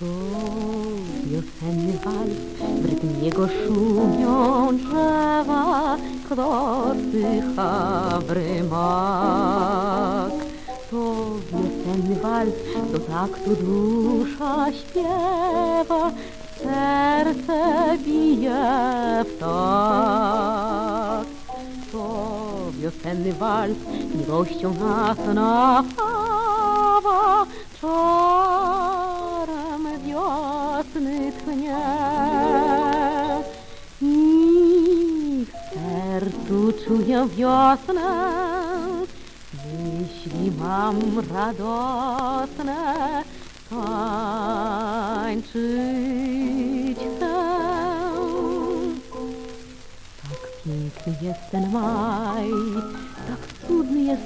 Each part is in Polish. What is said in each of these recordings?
To wiosenny wals, w rytm jego szumią drzewa, kto wdycha w rymak. To wiosenny wals, do taktu dusza śpiewa, serce bije w tak. To wiosenny wals, miłością nas napawa, I w sercu czuję wiosnę, myśli mam radosne, tańczyć chcę. Tak piękny jest ten maj,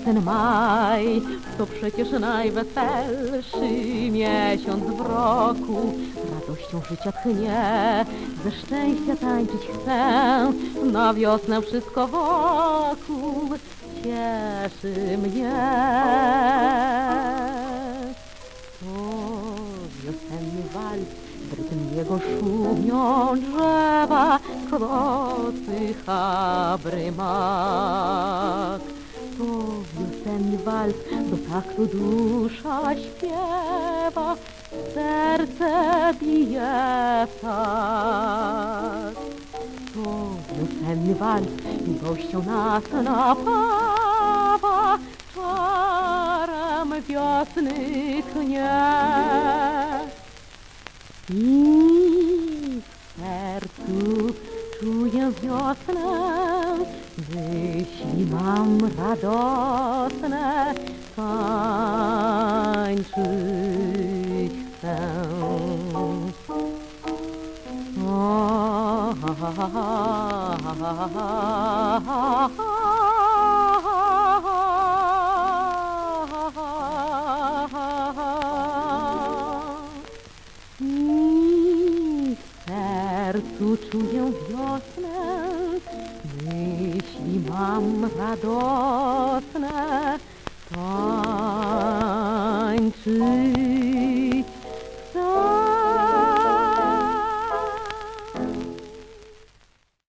ten maj, to przecież najweselszy miesiąc w roku. Radością życia tchnie, ze szczęścia tańczyć chcę, na wiosnę wszystko wokół cieszy mnie. To wiosenny wals, rytm jego szumią drzewa, kocycha brymak. To wiosenny wals, do taktu dusza śpiewa, serce bije tak. To wiosenny wals, miłością nas napawa, czarem wiosny tchnie. I w sercu czuję wiosnę, Myśli mam radosne, tańczyć chcę. O, ha, sercu czuję wiosnę, myśli mam radosne, tańczyć